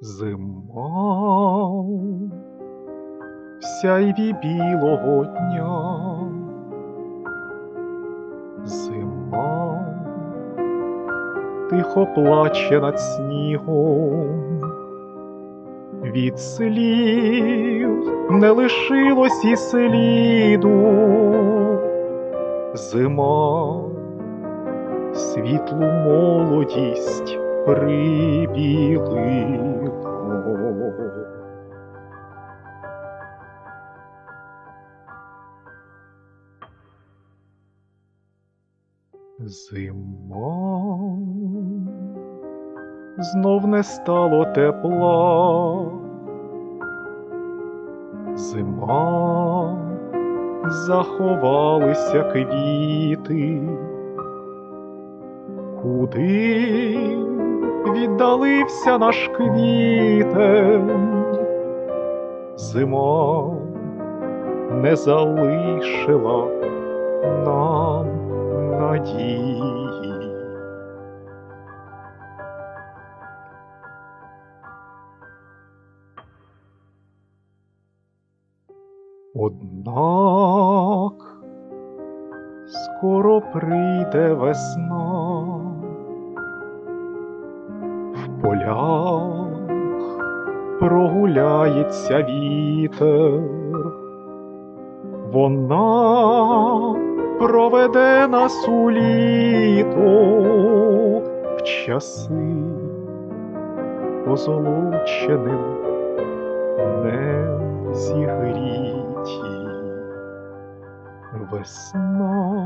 Зима в сяйві білого дня. Зима тихо плаче над снігом. Від слів не лишилось і сліду. Зима світлу молодість прибілило. Зима знов не стало тепла. Зима заховалися квіти. Куди віддалився наш квітень? Зима не залишила нам надії. Однак скоро прийде весна, полях прогуляється вітер, вона проведе нас у літо в часи позолоченим не зігріті. Весна